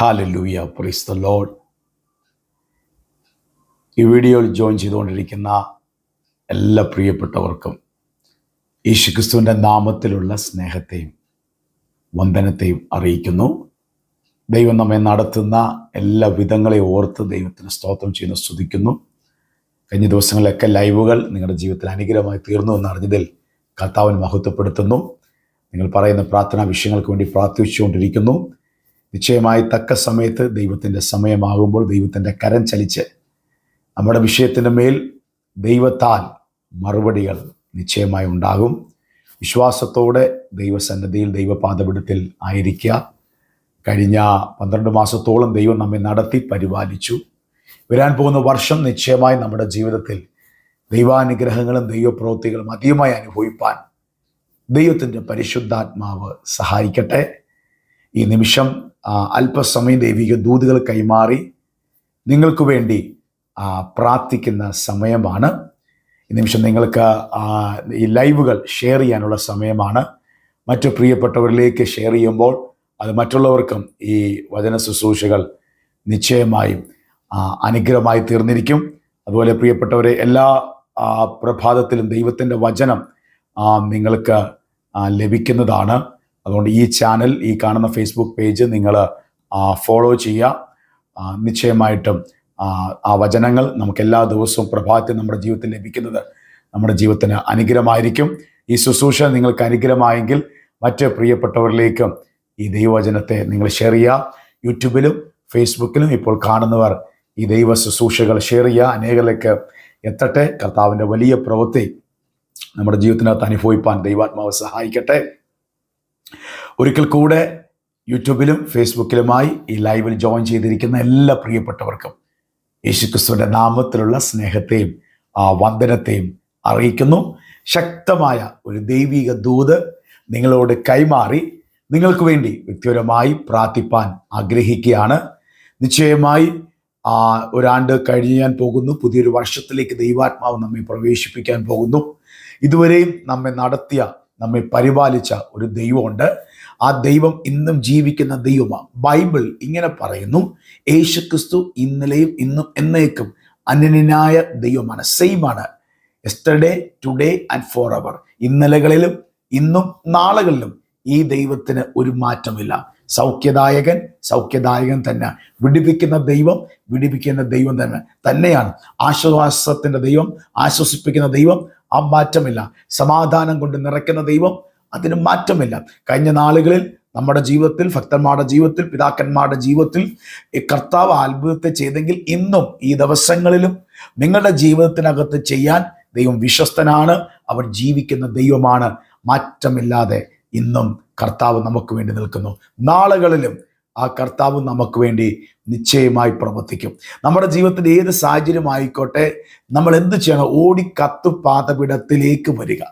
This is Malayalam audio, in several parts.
ഹാലലൂയ പ്രീസ് ദ ലോഡ് ഈ വീഡിയോയിൽ ജോയിൻ ചെയ്തുകൊണ്ടിരിക്കുന്ന എല്ലാ പ്രിയപ്പെട്ടവർക്കും യേശുക്രിസ്തുവിന്റെ നാമത്തിലുള്ള സ്നേഹത്തെയും വന്ദനത്തെയും അറിയിക്കുന്നു. ദൈവം നമ്മെ നടത്തുന്ന എല്ലാ വിധങ്ങളെയും ഓർത്ത് ദൈവത്തിന് സ്തോത്രം ചെയ്യുന്നു സ്തുതിക്കുന്നു. കഴിഞ്ഞ ദിവസങ്ങളിലൊക്കെ ലൈവുകൾ നിങ്ങളുടെ ജീവിതത്തിൽ അനുഗ്രഹമായി തീർന്നു എന്ന് അറിഞ്ഞതിൽ കർത്താവിന് മഹത്വപ്പെടുത്തുന്നു. നിങ്ങൾ പറയുന്ന പ്രാർത്ഥനാ വിഷയങ്ങൾക്ക് വേണ്ടി പ്രാർത്ഥിച്ചുകൊണ്ടിരിക്കുന്നു. നിശ്ചയമായി തക്ക സമയത്ത് ദൈവത്തിന്റെ സമയമാകുമ്പോൾ ദൈവത്തിന്റെ കരം ചലിച്ച് നമ്മുടെ വിഷയത്തിന്റെ മേൽ ദൈവത്താൽ മറുപടികൾ നിശ്ചയമായി ഉണ്ടാകും. വിശ്വാസത്തോടെ ദൈവസന്നദ്ധിയിൽ ദൈവപാദപിടത്തിൽ ആയിരിക്കുക. കഴിഞ്ഞ പന്ത്രണ്ട് മാസത്തോളം ദൈവം നമ്മെ നടത്തി പരിപാലിച്ചു. വരാൻ പോകുന്ന വർഷം നിശ്ചയമായി നമ്മുടെ ജീവിതത്തിൽ ദൈവാനുഗ്രഹങ്ങളും ദൈവപ്രവൃത്തികളും അധികമായി അനുഭവിപ്പാൻ ദൈവത്തിന്റെ പരിശുദ്ധാത്മാവ് സഹായിക്കട്ടെ. ഈ നിമിഷം അല്പസമയം ദൈവിക ദൂതുകൾ കൈമാറി നിങ്ങൾക്ക് വേണ്ടി പ്രാർത്ഥിക്കുന്ന സമയമാണ്. ഈ നിമിഷം നിങ്ങൾക്ക് ഈ ലൈവുകൾ ഷെയർ ചെയ്യാനുള്ള സമയമാണ്. മറ്റു പ്രിയപ്പെട്ടവരിലേക്ക് ഷെയർ ചെയ്യുമ്പോൾ അത് മറ്റുള്ളവർക്കും ഈ വചന ശുശ്രൂഷകൾ നിശ്ചയമായും അനുഗ്രഹമായി തീർന്നിരിക്കും. അതുപോലെ പ്രിയപ്പെട്ടവരെ എല്ലാ പ്രഭാതത്തിലും ദൈവത്തിന്റെ വചനം നിങ്ങൾക്ക് ലഭിക്കുന്നതാണ്. അതുകൊണ്ട് ഈ ചാനൽ ഈ കാണുന്ന ഫേസ്ബുക്ക് പേജ് നിങ്ങൾ ഫോളോ ചെയ്യുക. നിശ്ചയമായിട്ടും ആ, ആ വചനങ്ങൾ നമുക്ക് എല്ലാ ദിവസവും പ്രഭാതത്തിൽ നമ്മുടെ ജീവിതത്തിൽ ലഭിക്കുന്നത് നമ്മുടെ ജീവിതത്തിന് അനുഗ്രഹമായിരിക്കും. ഈ ശുശ്രൂഷ നിങ്ങൾക്ക് അനുഗ്രഹമായെങ്കിൽ മറ്റ് പ്രിയപ്പെട്ടവരിലേക്കും ഈ ദൈവവചനത്തെ നിങ്ങൾ ഷെയർ ചെയ്യുക. യൂട്യൂബിലും ഫേസ്ബുക്കിലും ഇപ്പോൾ കാണുന്നവർ ഈ ദൈവ ശുശ്രൂഷകൾ ഷെയർ ചെയ്യുക. അനേകരിലേക്ക് എത്തട്ടെ. കർത്താവിന്റെ വലിയ പ്രവൃത്തി നമ്മുടെ ജീവിതത്തിനകത്ത് അനുഭവിപ്പാൻ ദൈവാത്മാവ് സഹായിക്കട്ടെ. ഒരിക്കൽ കൂടെ യൂട്യൂബിലും ഫേസ്ബുക്കിലുമായി ഈ ലൈവിൽ ജോയിൻ ചെയ്തിരിക്കുന്ന എല്ലാ പ്രിയപ്പെട്ടവർക്കും യേശുക്രിസ്തുവിന്റെ നാമത്തിലുള്ള സ്നേഹത്തെയും ആ വന്ദനത്തെയും അറിയിക്കുന്നു. ശക്തമായ ഒരു ദൈവിക ദൂത് നിങ്ങളോട് കൈമാറി നിങ്ങൾക്ക് വേണ്ടി വ്യക്തിപരമായി പ്രാർത്ഥിപ്പാൻ ആഗ്രഹിക്കുകയാണ്. നിശ്ചയമായി ആ ഒരാണ്ട് കഴിയാൻ പോകുന്നു. പുതിയൊരു വർഷത്തിലേക്ക് ദൈവാത്മാവ് നമ്മെ പ്രവേശിപ്പിക്കാൻ പോകുന്നു. ഇതുവരെയും നമ്മെ നടത്തിയ നമ്മെ പരിപാലിച്ച ഒരു ദൈവമുണ്ട്. ആ ദൈവം ഇന്നും ജീവിക്കുന്ന ദൈവമാണ് ബൈബിൾ ഇങ്ങനെ പറയുന്നു യേശു ക്രിസ്തു ഇന്നലെയും ഇന്നും എന്നേക്കും അന്യനായ ദൈവമാണ്. സെയിമാണ് yesterday today and forever ഇന്നലകളിലും ഇന്നും നാളുകളിലും ഈ ദൈവത്തിന് ഒരു മാറ്റമില്ല. സൗഖ്യദായകൻ സൗഖ്യദായകൻ തന്നെ. വിടിപ്പിക്കുന്ന ദൈവം വിടിപ്പിക്കുന്ന ദൈവം തന്നെ. തന്നെയാണ് ആശ്വാസത്തിന്റെ ദൈവം ആശ്വസിപ്പിക്കുന്ന ദൈവം ആ മാറ്റമില്ല. സമാധാനം കൊണ്ട് നിറയ്ക്കുന്ന ദൈവം അതിന് മാറ്റമില്ല. കഴിഞ്ഞ നാളുകളിൽ നമ്മുടെ ജീവിതത്തിൽ ഭക്തന്മാരുടെ ജീവിതത്തിൽ പിതാക്കന്മാരുടെ ജീവിതത്തിൽ ഈ കർത്താവ് അത്ഭുതത്തെ ചെയ്തെങ്കിൽ ഇന്നും ഈ ദിവസങ്ങളിലും നിങ്ങളുടെ ജീവിതത്തിനകത്ത് ചെയ്യാൻ ദൈവം വിശ്വസ്തനാണ്. അവർ ജീവിക്കുന്ന ദൈവമാണ്. മാറ്റമില്ലാതെ ഇന്നും കർത്താവ് നമുക്ക് വേണ്ടി നിൽക്കുന്നു. നാളുകളിലും ആ കർത്താവ് നമുക്ക് വേണ്ടി നിശ്ചയമായി പ്രവർത്തിക്കും. നമ്മുടെ ജീവിതത്തിന്റെ ഏത് സാഹചര്യം ആയിക്കോട്ടെ നമ്മൾ എന്ത് ചെയ്യണം ഓടി പാതപിടത്തിലേക്ക് വരിക.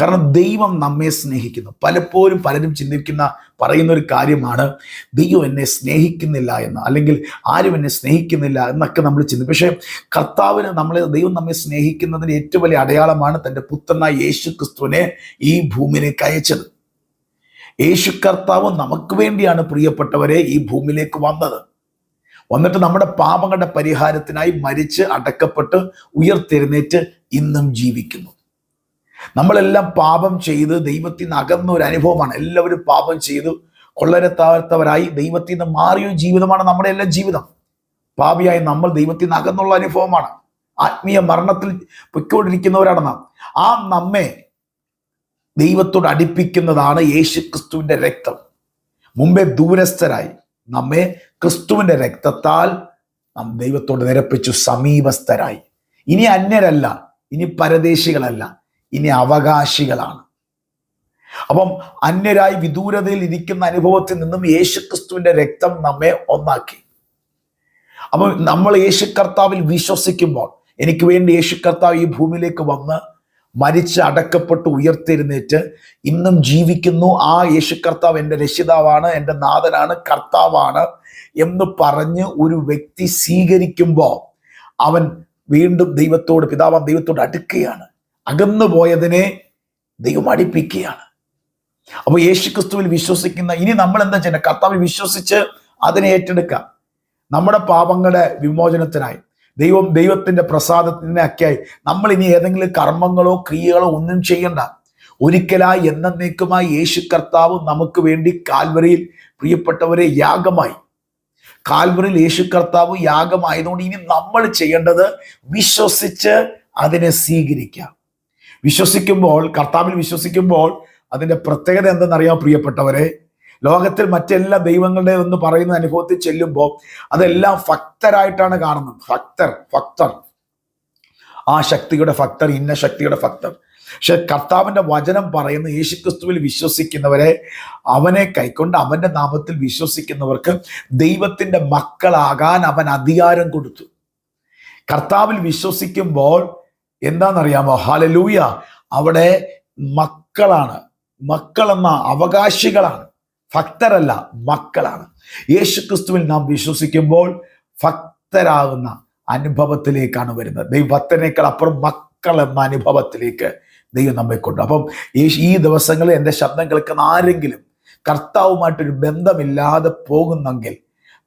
കാരണം ദൈവം നമ്മെ സ്നേഹിക്കുന്നു. പലപ്പോഴും പലരും ചിന്തിക്കുന്ന പറയുന്ന ഒരു കാര്യമാണ് ദൈവം എന്നെ സ്നേഹിക്കുന്നില്ല എന്ന് അല്ലെങ്കിൽ ആരും എന്നെ സ്നേഹിക്കുന്നില്ല എന്നൊക്കെ നമ്മൾ ചിന്തിക്കും. പക്ഷേ കർത്താവിന് നമ്മളെ ദൈവം നമ്മെ സ്നേഹിക്കുന്നതിന് ഏറ്റവും വലിയ അടയാളമാണ് തന്റെ പുത്രനായ യേശു ക്രിസ്തുവിനെ ഈ ഭൂമിയിലേക്ക് അയച്ചത്. യേശു കർത്താവ് നമുക്ക് വേണ്ടിയാണ് പ്രിയപ്പെട്ടവരെ ഈ ഭൂമിയിലേക്ക് വന്നത്. വന്നിട്ട് നമ്മുടെ പാപങ്ങളുടെ പരിഹാരത്തിനായി മരിച്ച് അടക്കപ്പെട്ട് ഉയർത്തെഴുന്നേറ്റ് ഇന്നും ജീവിക്കുന്നു. നമ്മളെല്ലാം പാപം ചെയ്ത് ദൈവത്തിൽ നിന്ന് അകന്ന ഒരു അനുഭവമാണ്. എല്ലാവരും പാപം ചെയ്തു കൊള്ളരത്താത്തവരായി ദൈവത്തിൽ നിന്ന് മാറിയ ജീവിതമാണ് നമ്മുടെ എല്ലാം ജീവിതം. പാപിയായി നമ്മൾ ദൈവത്തിൽ നിന്ന് അകന്നുള്ള അനുഭവമാണ്. ആത്മീയ മരണത്തിൽ പൊയ്ക്കൊണ്ടിരിക്കുന്നവരാണ് നാം. ആ നമ്മെ ദൈവത്തോട് അടുപ്പിക്കുന്നതാണ് യേശു ക്രിസ്തുവിന്റെ രക്തം. മുമ്പേ ദൂരസ്ഥരായി. നമ്മെ ക്രിസ്തുവിന്റെ രക്തത്താൽ നാം ദൈവത്തോട് നിരപ്പിച്ചു സമീപസ്ഥരായി. ഇനി അന്യരല്ല ഇനി പരദേശികളല്ല ഇനി അവകാശികളാണ്. അപ്പം അന്യരായി വിദൂരതയിൽ ഇരിക്കുന്ന അനുഭവത്തിൽ നിന്നും യേശു ക്രിസ്തുവിന്റെ രക്തം നമ്മെ ഒന്നാക്കി. അപ്പം നമ്മൾ യേശു കർത്താവിൽ വിശ്വസിക്കുമ്പോൾ എനിക്ക് വേണ്ടി യേശു കർത്താവ് ഈ ഭൂമിയിലേക്ക് വന്ന് മരിച്ച് അടക്കപ്പെട്ട് ഉയർത്തെഴുന്നേറ്റ് ഇന്നും ജീവിക്കുന്നു. ആ യേശു കർത്താവ് എന്റെ രക്ഷിതാവാണ് എന്റെ നാഥനാണ് കർത്താവാണ് എന്ന് പറഞ്ഞ് ഒരു വ്യക്തി സ്വീകരിക്കുമ്പോൾ അവൻ വീണ്ടും ദൈവത്തോട് പിതാവാം ദൈവത്തോട് അടുക്കുകയാണ്. അകന്നു പോയതിനെ ദൈവം അടുപ്പിക്കുകയാണ്. അപ്പോൾ യേശു ക്രിസ്തുവിൽ വിശ്വസിക്കുന്ന ഇനി നമ്മൾ എന്താ ചെയ്യണം? കർത്താവിൽ വിശ്വസിച്ച് അതിനെ ഏറ്റെടുക്കാം. നമ്മുടെ പാപങ്ങളുടെ വിമോചനത്തിനായി. ദൈവം ദൈവത്തിന്റെ പ്രസാദത്തിനൊക്കെയായി. നമ്മൾ ഇനി ഏതെങ്കിലും കർമ്മങ്ങളോ ക്രിയകളോ ഒന്നും ചെയ്യണ്ട. ഒരിക്കലായി എന്നേക്കുമായി യേശു കർത്താവ് നമുക്ക് വേണ്ടി കാൽവരിയിൽ പ്രിയപ്പെട്ടവരെ യാഗമായി. കാൽവറിൽ യേശു കർത്താവ് യാഗമായതുകൊണ്ട് ഇനി നമ്മൾ ചെയ്യേണ്ടത് വിശ്വസിച്ച് അതിനെ സ്വീകരിക്കാം. വിശ്വസിക്കുമ്പോൾ കർത്താവിൽ വിശ്വസിക്കുമ്പോൾ അതിന്റെ പ്രത്യേകത എന്തെന്നറിയാം പ്രിയപ്പെട്ടവരെ? ലോകത്തിൽ മറ്റെല്ലാ ദൈവങ്ങളുടെ എന്ന് പറയുന്ന അനുഭവത്തിൽ ചെല്ലുമ്പോൾ അതെല്ലാം ഭക്തരായിട്ടാണ് കാണുന്നത്. ഭക്തർ ഭക്തർ. ആ ശക്തിയുടെ ഭക്തർ ഇന്ന ശക്തിയുടെ ഭക്തർ. പക്ഷെ കർത്താവിന്റെ വചനം പറയുന്ന യേശുക്രിസ്തുവിൽ വിശ്വസിക്കുന്നവരെ അവനെ കൈക്കൊണ്ട് അവന്റെ നാമത്തിൽ വിശ്വസിക്കുന്നവർക്ക് ദൈവത്തിന്റെ മക്കളാകാൻ അവൻ അധികാരം കൊടുത്തു. കർത്താവിൽ വിശ്വസിക്കുമ്പോൾ എന്താണെന്നറിയാമോ? ഹാലലൂയ അവിടെ മക്കളാണ്. മക്കളെന്ന അവകാശികളാണ്. ഭക്തരല്ല മക്കളാണ്. യേശുക്രിസ്തുവിൽ നാം വിശ്വസിക്കുമ്പോൾ ഭക്തരാകുന്ന അനുഭവത്തിലേക്കാണ് വരുന്നത്. ദൈവത്തിനേക്കാൾ അപ്പുറം മക്കൾ എന്ന അനുഭവത്തിലേക്ക് ദൈവം നമ്മെ കൊണ്ടു അപ്പം യേശു ഈ ദിവസങ്ങളിൽ എന്റെ ശബ്ദം കേൾക്കുന്ന ആരെങ്കിലും കർത്താവുമായിട്ടൊരു ബന്ധമില്ലാതെ പോകുന്നെങ്കിൽ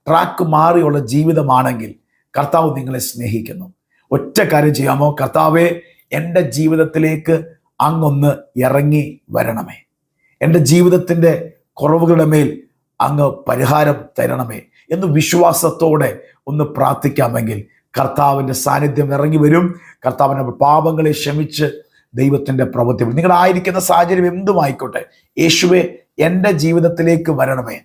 ട്രാക്ക് മാറിയുള്ള ജീവിതമാണെങ്കിൽ കർത്താവ് നിങ്ങളെ സ്നേഹിക്കുന്നു. ഒറ്റ കാര്യം ചെയ്യാമോ? കർത്താവെ എന്റെ ജീവിതത്തിലേക്ക് അങ്ങൊന്ന് ഇറങ്ങി വരണമേ. എന്റെ ജീവിതത്തിന്റെ കുറവുകളുടെ മേൽ അങ്ങ് പരിഹാരം തരണമേ എന്ന് വിശ്വാസത്തോടെ ഒന്ന് പ്രാർത്ഥിക്കാമെങ്കിൽ കർത്താവിന്റെ സാന്നിധ്യം ഇറങ്ങി വരും. കർത്താവിന്റെ പാപങ്ങളെ ക്ഷമിച്ച് ദൈവത്തിന്റെ പ്രവൃത്തി നിങ്ങളായിരിക്കുന്ന സാഹചര്യം എന്തുമായിക്കോട്ടെ യേശുവെ എന്റെ ജീവിതത്തിലേക്ക് വരണമേ.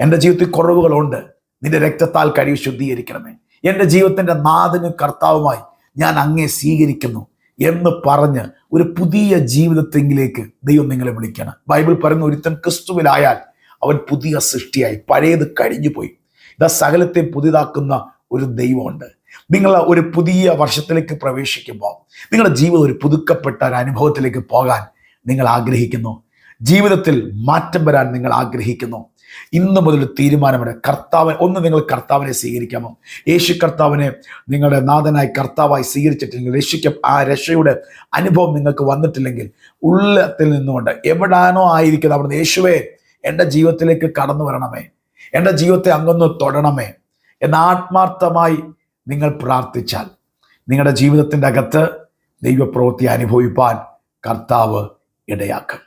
എന്റെ ജീവിതത്തിൽ കുറവുകളുണ്ട്. നിന്റെ രക്തത്താൽ കഴിവ് ശുദ്ധീകരിക്കണമേ. എന്റെ ജീവിതത്തിന്റെ നാഥനും കർത്താവുമായി ഞാൻ അങ്ങേ സ്വീകരിക്കുന്നു. എന്ന് പറഞ്ഞ് ഒരു പുതിയ ജീവിതത്തെങ്കിലേക്ക് ദൈവം നിങ്ങളെ വിളിക്കണം. ബൈബിൾ പറയുന്ന ഒരുത്തൻ ക്രിസ്തുവിലായാൽ അവൻ പുതിയ സൃഷ്ടിയായി പഴയത് കഴിഞ്ഞു പോയി ഇതാ സകലത്തെ പുതിയതാക്കുന്ന ഒരു ദൈവമുണ്ട്. നിങ്ങൾ ഒരു പുതിയ വർഷത്തിലേക്ക് പ്രവേശിക്കുമ്പോൾ നിങ്ങളുടെ ജീവിതം ഒരു പുതുക്കപ്പെട്ട ഒരു അനുഭവത്തിലേക്ക് പോകാൻ നിങ്ങൾ ആഗ്രഹിക്കുന്നു. ജീവിതത്തിൽ മാറ്റം വരാൻ നിങ്ങൾ ആഗ്രഹിക്കുന്നു. ഇന്ന് മുതൽ തീരുമാനമെടുക്കുക കർത്താവൻ ഒന്ന് നിങ്ങൾ കർത്താവിനെ സ്വീകരിക്കാമോ? യേശു കർത്താവിനെ നിങ്ങളുടെ നാഥനായി കർത്താവായി സ്വീകരിച്ചിട്ടില്ലെങ്കിൽ രക്ഷിക്ക ആ രക്ഷയുടെ അനുഭവം നിങ്ങൾക്ക് വന്നിട്ടില്ലെങ്കിൽ ഉള്ളത്തിൽ നിന്നുകൊണ്ട് എവിടാനോ ആയിരിക്കുന്നത് അവിടുന്ന് യേശുവേ എന്റെ ജീവിതത്തിലേക്ക് കടന്നു വരണമേ. എന്റെ ജീവിതത്തെ അങ്ങൊന്ന് തൊടണമേ. എന്ന് ആത്മാർത്ഥമായി നിങ്ങൾ പ്രാർത്ഥിച്ചാൽ നിങ്ങളുടെ ജീവിതത്തിന്റെ അകത്ത് ദൈവപ്രവൃത്തി അനുഭവിപ്പാൻ കർത്താവ് ഇടയാക്കും.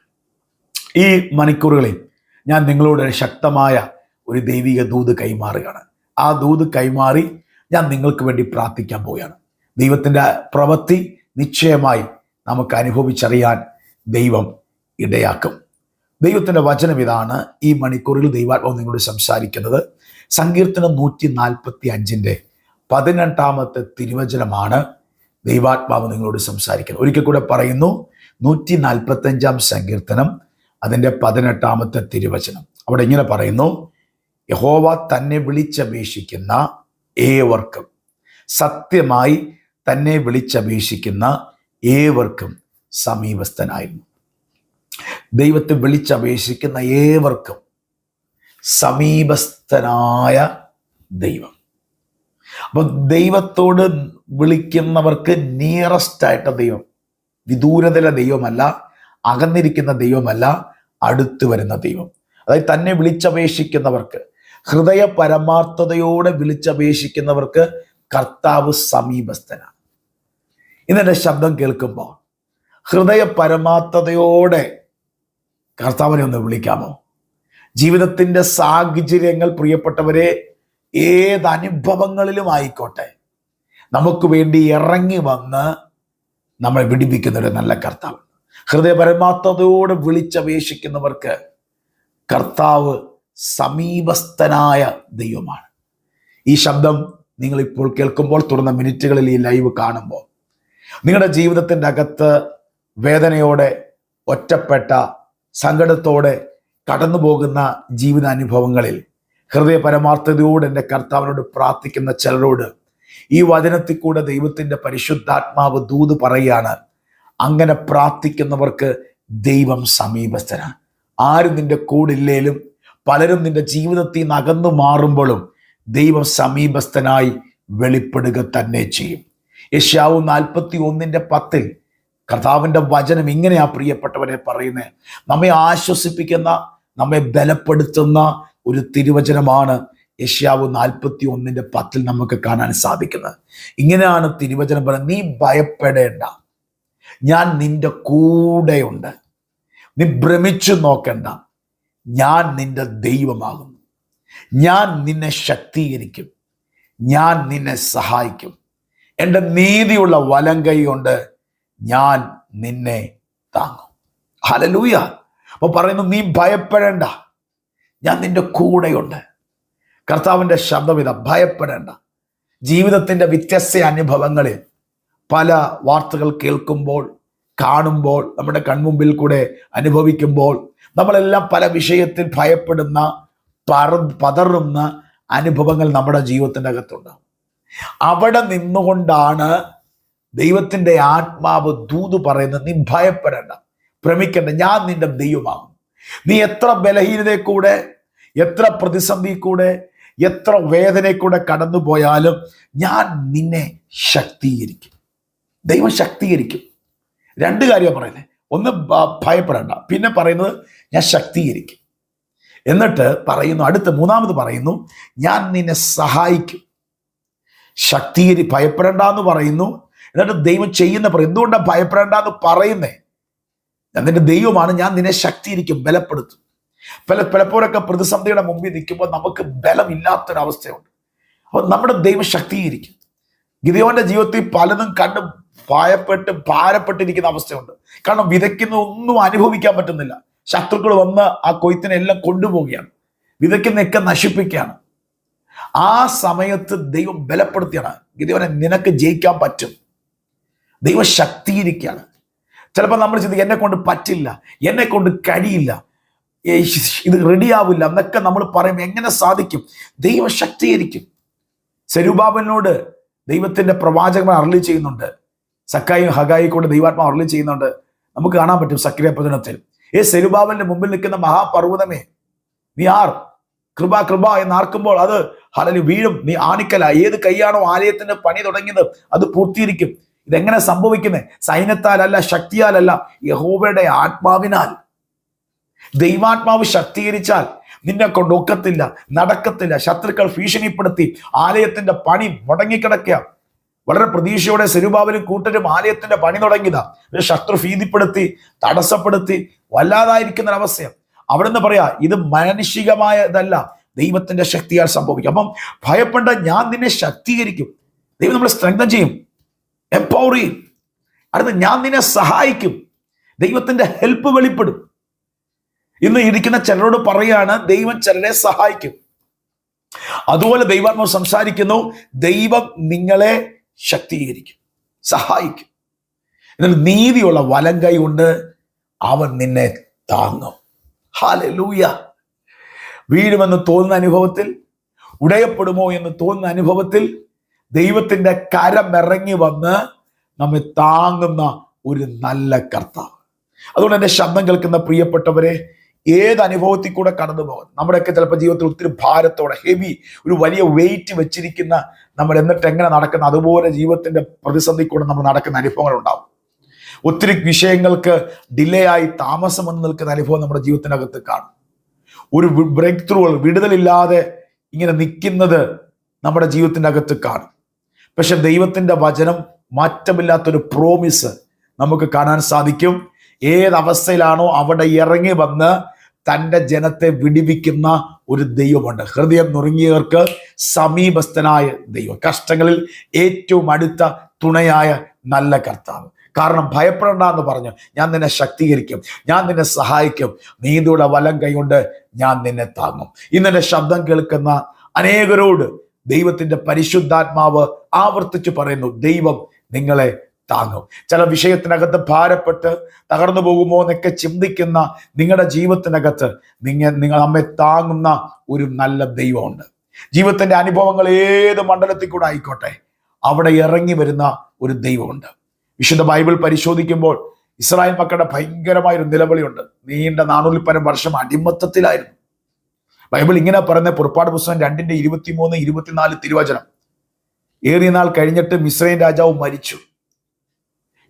ഈ മണിക്കൂറുകളിൽ ഞാൻ നിങ്ങളോട് ശക്തമായ ഒരു ദൈവിക ദൂത് കൈമാറുകയാണ്. ആ ദൂത് കൈമാറി ഞാൻ നിങ്ങൾക്ക് വേണ്ടി പ്രാർത്ഥിക്കാൻ പോവുകയാണ്. ദൈവത്തിന്റെ പ്രവൃത്തി നിശ്ചയമായി നമുക്ക് അനുഭവിച്ചറിയാൻ ദൈവം ഇടയാക്കും. ദൈവത്തിന്റെ വചനം ഇതാണ് ഈ മണിക്കൂറിൽ ദൈവാത്മാവ് നിങ്ങളോട് സംസാരിക്കുന്നത്. സങ്കീർത്തനം നൂറ്റി നാൽപ്പത്തി അഞ്ചിന്റെ പതിനെട്ടാമത്തെ തിരുവചനമാണ് ദൈവാത്മാവ് നിങ്ങളോട് സംസാരിക്കുന്നത്. ഒരിക്കൽ കൂടെ പറയുന്നു നൂറ്റി നാൽപ്പത്തഞ്ചാം സങ്കീർത്തനം അതിന്റെ പതിനെട്ടാമത്തെ തിരുവചനം. അവിടെ ഇങ്ങനെ പറയുന്നു യഹോവ തന്നെ വിളിച്ചപേക്ഷിക്കുന്ന ഏവർക്കും സത്യമായി തന്നെ വിളിച്ചപേക്ഷിക്കുന്ന ഏവർക്കും സമീപസ്ഥനായിരുന്നു. ദൈവത്തെ വിളിച്ചപേക്ഷിക്കുന്ന ഏവർക്കും സമീപസ്ഥനായ ദൈവം. അപ്പൊ ദൈവത്തോട് വിളിക്കുന്നവർക്ക് നിയറസ്റ്റ് ആയിട്ട് ദൈവം വിദൂരതയിലെ ദൈവമല്ല അകന്നിരിക്കുന്ന ദൈവമല്ല അടുത്തു വരുന്ന ദൈവം. അതായത് തന്നെ വിളിച്ചപേക്ഷിക്കുന്നവർക്ക് ഹൃദയ പരമാർത്ഥതയോടെ വിളിച്ചപേക്ഷിക്കുന്നവർക്ക് കർത്താവ് സമീപസ്ഥനാണ്. ഇന്നെന്റെ ശബ്ദം കേൾക്കുമ്പോൾ ഹൃദയ പരമാർത്ഥതയോടെ കർത്താവിനെ ഒന്ന് വിളിക്കാമോ? ജീവിതത്തിന്റെ സാഹചര്യങ്ങൾ പ്രിയപ്പെട്ടവരെ ഏത് അനുഭവങ്ങളിലും ആയിക്കോട്ടെ നമുക്ക് വേണ്ടി ഇറങ്ങി വന്ന് നമ്മളെ വിടിപ്പിക്കുന്ന ഒരു നല്ല കർത്താവ്. ഹൃദയപരമാർത്ഥതയോടെ വിളിച്ചപേക്ഷിക്കുന്നവർക്ക് കർത്താവ് സമീപസ്ഥനായ ദൈവമാണ്. ഈ ശബ്ദം നിങ്ങൾ ഇപ്പോൾ കേൾക്കുമ്പോൾ തുടർന്ന മിനിറ്റുകളിൽ ഈ ലൈവ് കാണുമ്പോൾ നിങ്ങളുടെ ജീവിതത്തിന്റെ അകത്ത് വേദനയോടെ ഒറ്റപ്പെട്ട സങ്കടത്തോടെ കടന്നു പോകുന്ന ജീവിതാനുഭവങ്ങളിൽ ഹൃദയ പരമാർത്ഥതയോട് എന്റെ കർത്താവിനോട് പ്രാർത്ഥിക്കുന്ന ചിലരോട് ഈ വചനത്തിൽ കൂടെ ദൈവത്തിന്റെ പരിശുദ്ധാത്മാവ് ദൂത് പറയുകയാണ്. അങ്ങനെ പ്രാർത്ഥിക്കുന്നവർക്ക് ദൈവം സമീപസ്ഥനാണ്. ആരും നിന്റെ കൂടില്ലേലും പലരും നിന്റെ ജീവിതത്തിൽ നിന്ന് അകന്നു മാറുമ്പോഴും ദൈവം സമീപസ്ഥനായി വെളിപ്പെടുക തന്നെ ചെയ്യും. യശാവു നാൽപ്പത്തി ഒന്നിന്റെ പത്തിൽ കർത്താവിന്റെ വചനം ഇങ്ങനെയാ പ്രിയപ്പെട്ടവരെ പറയുന്നത് നമ്മെ ആശ്വസിപ്പിക്കുന്ന നമ്മെ ബലപ്പെടുത്തുന്ന ഒരു തിരുവചനമാണ് യശ്യാവ് നാൽപ്പത്തി ഒന്നിന്റെ പത്തിൽ നമുക്ക് കാണാൻ സാധിക്കുന്നത്. ഇങ്ങനെയാണ് തിരുവചനം പറയുന്നത്. നീ ഭയപ്പെടേണ്ട. ഞാൻ നിന്റെ കൂടെയുണ്ട്. നീ ഭ്രമിച്ചു നോക്കണ്ട. ഞാൻ നിന്റെ ദൈവമാകും. ഞാൻ നിന്നെ ശക്തീകരിക്കും. ഞാൻ നിന്നെ സഹായിക്കും. എന്റെ നീതിയുള്ള വലം കൈ കൊണ്ട് ഞാൻ നിന്നെ താങ്ങും. ഹലലൂയ അപ്പൊ പറയുന്നു നീ ഭയപ്പെടേണ്ട. ഞാൻ നിന്റെ കൂടെയുണ്ട്. കർത്താവിന്റെ ശബ്ദം ഇതാ ഭയപ്പെടേണ്ട. ജീവിതത്തിന്റെ വ്യത്യസ്ത അനുഭവങ്ങളിൽ പല വാർത്തകൾ കേൾക്കുമ്പോൾ കാണുമ്പോൾ നമ്മുടെ കൺമുമ്പിൽ കൂടെ അനുഭവിക്കുമ്പോൾ നമ്മളെല്ലാം പല വിഷയത്തിൽ ഭയപ്പെടുന്ന പറ പതറുന്ന അനുഭവങ്ങൾ നമ്മുടെ ജീവിതത്തിന്റെ അകത്തുണ്ടാവും അവിടെ നിന്നുകൊണ്ടാണ് ദൈവത്തിന്റെ ആത്മാവ് ദൂത് പറയുന്നത് നീ ഭയപ്പെടേണ്ട ഭ്രമിക്കേണ്ട ഞാൻ നിന്റെ ദൈവമാകും. നീ എത്ര ബലഹീനതയെ കൂടെ എത്ര പ്രതിസന്ധി കൂടെ എത്ര വേദനയെ കൂടെ കടന്നു പോയാലും ഞാൻ നിന്നെ ശക്തീകരിക്കും. ദൈവം ശക്തീകരിക്കും. രണ്ട് കാര്യമാണ് പറയുന്നത്. ഒന്ന് ഭയപ്പെടേണ്ട. പിന്നെ പറയുന്നത് ഞാൻ ശക്തീകരിക്കും. എന്നിട്ട് പറയുന്നു അടുത്ത മൂന്നാമത് പറയുന്നു ഞാൻ നിന്നെ സഹായിക്കും. ശക്തീകരി ഭയപ്പെടേണ്ട എന്ന് പറയുന്നു. എന്നിട്ട് ദൈവം ചെയ്യുന്ന പറയും എന്തുകൊണ്ടാണ് ഭയപ്പെടേണ്ട എന്ന് പറയുന്നേ? ഞാൻ നിന്റെ ദൈവമാണ് ഞാൻ നിന്നെ ശക്തീകരിക്കും ബലപ്പെടുത്തും. പല പലപ്പോഴൊക്കെ പ്രതിസന്ധിയുടെ മുമ്പിൽ നിൽക്കുമ്പോൾ നമുക്ക് ബലമില്ലാത്തൊരവസ്ഥയുണ്ട്. അപ്പോൾ നമ്മുടെ ദൈവം ശക്തീകരിക്കും. ഗിരിയോന്റെ ജീവിതത്തിൽ പലതും കണ്ട് ഭയപ്പെട്ട് ഭാരപ്പെട്ടിരിക്കുന്ന അവസ്ഥയുണ്ട്. കാരണം വിതയ്ക്കുന്ന ഒന്നും അനുഭവിക്കാൻ പറ്റുന്നില്ല. ശത്രുക്കൾ വന്ന് ആ കൊയ്ത്തിനെ എല്ലാം കൊണ്ടുപോവുകയാണ്. വിതയ്ക്കുന്നൊക്കെ നശിപ്പിക്കുകയാണ്. ആ സമയത്ത് ദൈവം ബലപ്പെടുത്തിയാണ്. ഗതിവനെ നിനക്ക് ജയിക്കാൻ പറ്റും. ദൈവം ശക്തീകരിക്കുകയാണ്. ചിലപ്പോൾ നമ്മൾ ചിന്തിക്കും എന്നെ കൊണ്ട് പറ്റില്ല. എന്നെ കൊണ്ട് കഴിയില്ല. ഇത് റെഡിയാവില്ല. എന്നൊക്കെ നമ്മൾ പറയും. എങ്ങനെ സാധിക്കും? ദൈവം ശക്തീകരിക്കും. സെരുബാബലിനോട് ദൈവത്തിന്റെ പ്രവാചകൻ അരളി ചെയ്യുന്നുണ്ട്. സക്കായും ഹഗായി കൊണ്ട് ദൈവാത്മാ അരളി ചെയ്യുന്നുണ്ട്. നമുക്ക് കാണാൻ പറ്റും സക്രിയ പ്രചരണത്തിൽ. ഏ സെരുബാബലിന്റെ മുമ്പിൽ നിൽക്കുന്ന മഹാപർവതമേ നീ ആർ? കൃപ കൃപ എന്ന് ആർക്കുമ്പോൾ അത് ഹലലി വീഴും. നീ ആണിക്കല. ഏത് കൈയാണോ ആലയത്തിന്റെ പണി തുടങ്ങിയത് അത് പൂർത്തീകരിക്കും. ഇതെങ്ങനെ സംഭവിക്കുന്നത് സൈന്യത്താലല്ല ശക്തിയാലല്ല യഹോബയുടെ ആത്മാവിനാൽ. ദൈവാത്മാവ് ശക്തീകരിച്ചാൽ നിന്നെ കൊണ്ട് ഒക്കത്തില്ല നടക്കത്തില്ല. ശത്രുക്കൾ ഭീഷണിപ്പെടുത്തി ആലയത്തിന്റെ പണി മുടങ്ങിക്കിടക്കുക വളരെ പ്രതീക്ഷയോടെ സെരുബാബലും കൂട്ടരും ആലയത്തിന്റെ പണി തുടങ്ങിയതാ. പക്ഷെ ശത്രു ഭീതിപ്പെടുത്തി തടസ്സപ്പെടുത്തി വല്ലാതായിരിക്കുന്ന ഒരവസ്ഥയാണ് അവിടുന്ന് പറയാ ഇത് മാനുഷികമായതല്ല ദൈവത്തിന്റെ ശക്തിയാൽ സംഭവിക്കും. അപ്പം ഭയപ്പെട്ട ഞാൻ നിന്നെ ശക്തീകരിക്കും. ദൈവം നമ്മളെ സ്ട്രെങ്തൻ ചെയ്യും. എംപവർ ചെയ്യും. അടുത്ത് ഞാൻ നിന്നെ സഹായിക്കും. ദൈവത്തിന്റെ ഹെൽപ്പ് വെളിപ്പെടും. ഇന്ന് ഇരിക്കുന്ന ചിലരോട് പറയാണ് ദൈവം ചിലരെ സഹായിക്കും. അതുപോലെ ദൈവാത്മാവ് സംസാരിക്കുന്നു ദൈവം നിങ്ങളെ ശക്തീകരിക്കും സഹായിക്കും. എന്നാൽ നീതിയുള്ള വലം കൈ കൊണ്ട് അവൻ നിന്നെ താങ്ങും. ഹാലൂയ വീഴുമെന്ന് തോന്നുന്ന അനുഭവത്തിൽ ഉടയപ്പെടുമോ എന്ന് തോന്നുന്ന അനുഭവത്തിൽ ദൈവത്തിന്റെ കരമിറങ്ങി വന്ന് നമ്മെ താങ്ങുന്ന ഒരു നല്ല കർത്താവ്. അതുകൊണ്ട് എന്റെ ശബ്ദം കേൾക്കുന്ന പ്രിയപ്പെട്ടവരെ ഏത് അനുഭവത്തിൽ കൂടെ കടന്നു പോകാൻ നമ്മുടെയൊക്കെ ചിലപ്പോൾ ജീവിതത്തിൽ ഒത്തിരി ഭാരത്തോടെ ഹെവി ഒരു വലിയ വെയിറ്റ് വെച്ചിരിക്കുന്ന നമ്മൾ എന്നിട്ട് എങ്ങനെ നടക്കുന്ന അതുപോലെ ജീവിതത്തിന്റെ പ്രതിസന്ധി കൂടെ നമ്മൾ നടക്കുന്ന അനുഭവങ്ങൾ ഉണ്ടാവും. ഒത്തിരി വിഷയങ്ങൾക്ക് ഡിലേ ആയി താമസം വന്ന് നിൽക്കുന്ന അനുഭവം നമ്മുടെ ജീവിതത്തിനകത്ത് കാണും. ഒരു ബ്രേക്ക് ത്രൂകൾ വിടുതലില്ലാതെ ഇങ്ങനെ നിൽക്കുന്നത് നമ്മുടെ ജീവിതത്തിന്റെ അകത്ത് കാണും. പക്ഷെ ദൈവത്തിന്റെ വചനം മാറ്റമില്ലാത്തൊരു പ്രോമിസ് നമുക്ക് കാണാൻ സാധിക്കും. ഏതവസ്ഥയിലാണോ അവിടെ ഇറങ്ങി വന്ന് തന്റെ ജനത്തെ വിടിവിക്കുന്ന ഒരു ദൈവമുണ്ട്. ഹൃദയം നുറുങ്ങിയവർക്ക് സമീപസ്ഥനായ ദൈവം. കഷ്ടങ്ങളിൽ ഏറ്റവും അടുത്ത തുണയായ നല്ല കർത്താവ്. കാരണം ഭയപ്പെടണ്ട എന്ന് പറഞ്ഞു ഞാൻ നിന്നെ ശക്തീകരിക്കും ഞാൻ നിന്നെ സഹായിക്കും. നീതിയുടെ വലം കൈകൊണ്ട് ഞാൻ നിന്നെ താങ്ങും. ഇന്നലെ ശബ്ദം കേൾക്കുന്ന അനേകരോട് ദൈവത്തിന്റെ പരിശുദ്ധാത്മാവ് ആവർത്തിച്ച് പറയുന്നു ദൈവം നിങ്ങളെ താങ്ങും. ചില വിഷയത്തിനകത്ത് ഭാരപ്പെട്ട് തകർന്നു പോകുമോ എന്നൊക്കെ ചിന്തിക്കുന്ന നിങ്ങളുടെ ജീവിതത്തിനകത്ത് നിങ്ങൾ നിങ്ങൾ നമ്മെ താങ്ങുന്ന ഒരു നല്ല ദൈവമുണ്ട്. ജീവിതത്തിന്റെ അനുഭവങ്ങൾ ഏത് മണ്ഡലത്തിൽ കൂടെ ആയിക്കോട്ടെ അവിടെ ഇറങ്ങി വരുന്ന ഒരു ദൈവമുണ്ട്. വിശുദ്ധ ബൈബിൾ പരിശോധിക്കുമ്പോൾ ഇസ്രായേൽ മക്കളുടെ ഭയങ്കരമായൊരു നിലവിളിയുണ്ട്. നീണ്ട നാനൂറിൽ പരം വർഷം അടിമത്തത്തിലായിരുന്നു. ബൈബിൾ ഇങ്ങനെ പറയുന്ന പുറപ്പാട് പുസ്തകം രണ്ടിന്റെ ഇരുപത്തിമൂന്ന് ഇരുപത്തിനാല് തിരുവചനം. ഏറിയ നാൾ കഴിഞ്ഞിട്ട് മിസ്രൈൻ രാജാവ് മരിച്ചു.